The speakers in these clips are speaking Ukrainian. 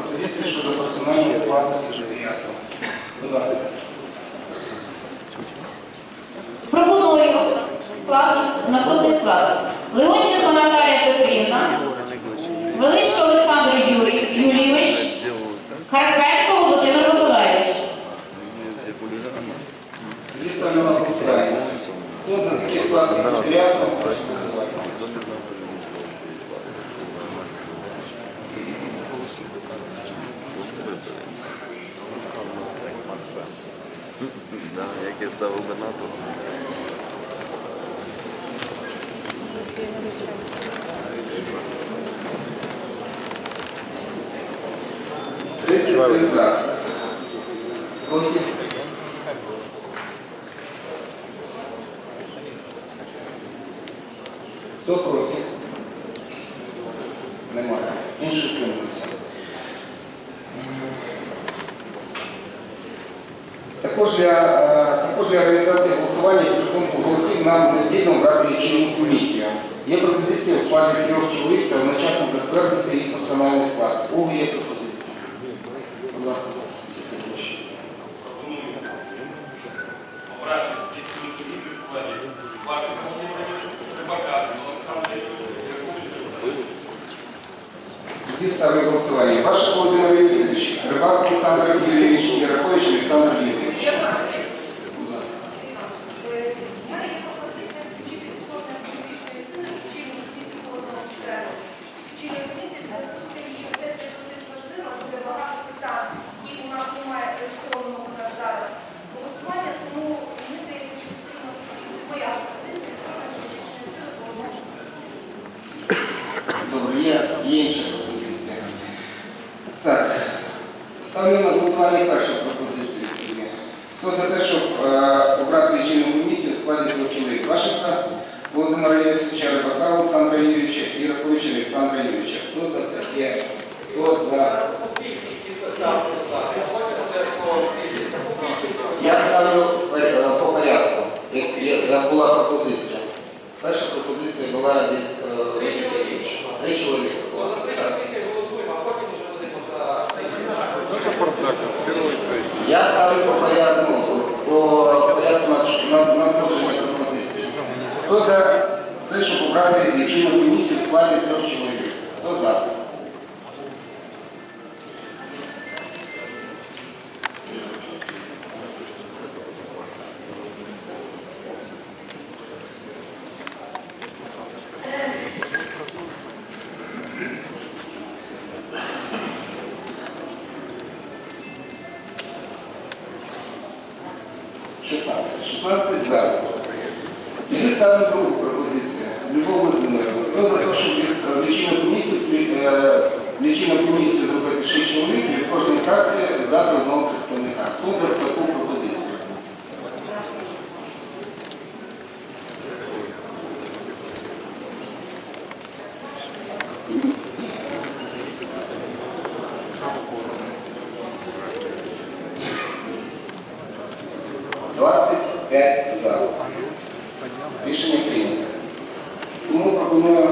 пропозиції щодо персональної складу секретаріату. Будь ласка. Пропоную склад наступний склад. Леонченко Наталія Петрівна, Величко Олександр Юрій, Юрійович, Карпенко Володимир Миколаївич. На голосування. Хто за такий склад секретаріату, Я. 33 за. Проти? Також для, е, для реалізації голосування підрахунку голосів нам необхідно брати лічильну комісію. Є пропозиція у складі трьох чоловік та одночасно затвердити їх персональний склад. У є пропозиція? Будь ласка, запишіть. обрати тільки комісію в складі Башки Володимира, Рибака, Олександра Яковича, Тоді ставлю голосування. Ваше Володимир Юрійович, Рибак Олександр Юрійович, Яракович Олександр Юрійович. Будь ласка. У мене є пропозиція включити кожної політичної сили в чинну комісію кожного члена. Чинна комісія в зв'язку з тим, що сесія досить важлива, буде багато питань, і у нас немає електронного у нас зараз голосування, тому мені здається, що потрібно включити моя пропозиція кожної політичної сили. Добре, є, інша пропозиція. Так, ставлю на голосування першу пропозицію. Хто за те, щоб е, обрати лічильну комісію в складі двох чоловік? Вашингтон, Володимира Юрійовича, Рибака Олександра Юрійовича і Раковича Олександра Юрійовича. Хто за таке? Хто за? Я ставлю е, по порядку, як, як була пропозиція. Перша пропозиція була від е, Васильовича. Три чоловіка. була, так? Я ставлю по порядку, по порядку надходження пропозиції. Хто за те, щоб обрати лічильну комісію в складі трьох 16 за. Ми ставимо другу пропозицію. Любов Володимирівна. Хто за те, щоб лічильну комісію, е, лічильну комісію зробити 6 чоловік, від кожної фракції дати одного представника. Хто за 5 за. Рішення прийнято. Ну, ну, Тому пропоную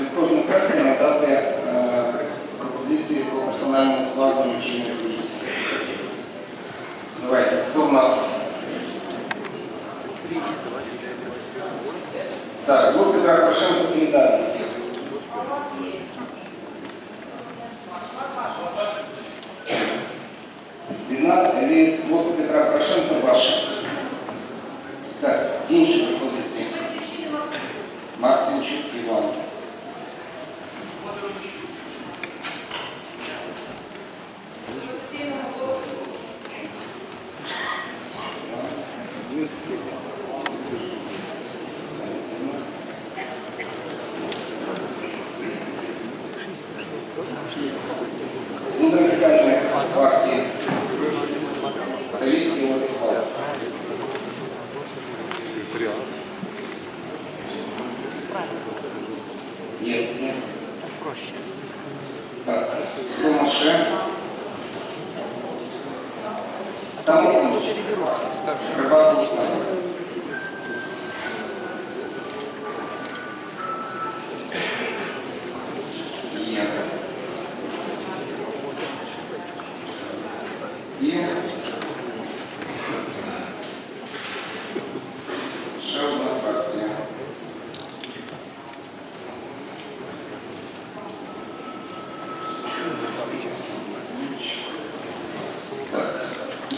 від кожної фракції надати е, э, пропозиції по персональному складу лічильних комісії. Давайте, хто в нас? Так, Бог Петра Порошенко солідарність. Від нас від Бога Петра Порошенко ваша. Опозиційного Самопомощь. Приватний самопомощ.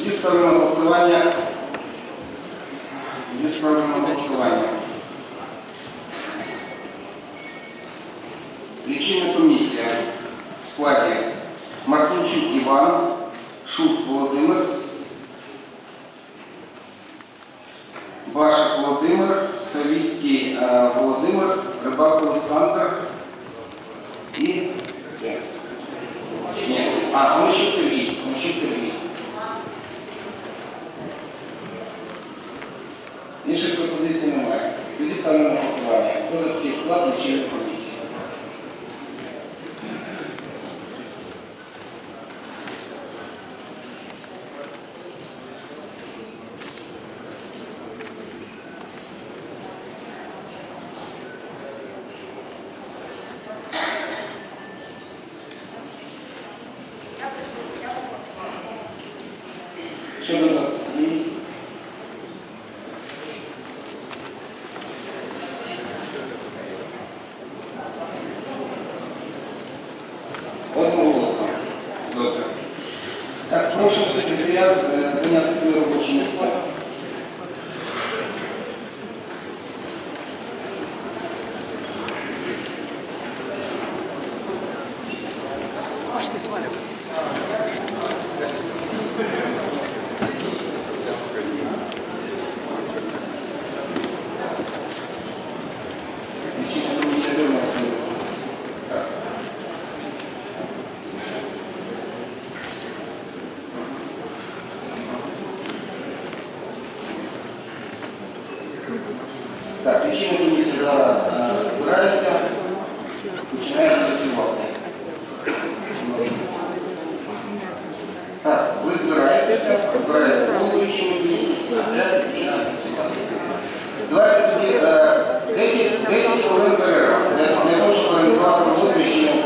Тоді ставлю на голосування. Тоді ставлю на голосування. Лічильна комісія в складі Мартинчук Іван, Шуст Володимир, Башак Володимир, Савіцький е, Володимир, Рибак Олександр Інших пропозицій немає. Тоді ставимо на голосування. Хто за такий склад лічильної комісії? Що до нас? Ні. Одноголосно. Добре. Так, прошу секретаріат е, зайняти свої робочі місця. Лічильна комісія зараз е, збирається, починає працювати. Так, ви збираєтеся, обираєте головуючу комісію, комісії, і починаєте працювати. Давайте тоді е, 10, 10 хвилин перерва для, того, щоб організувати лічильної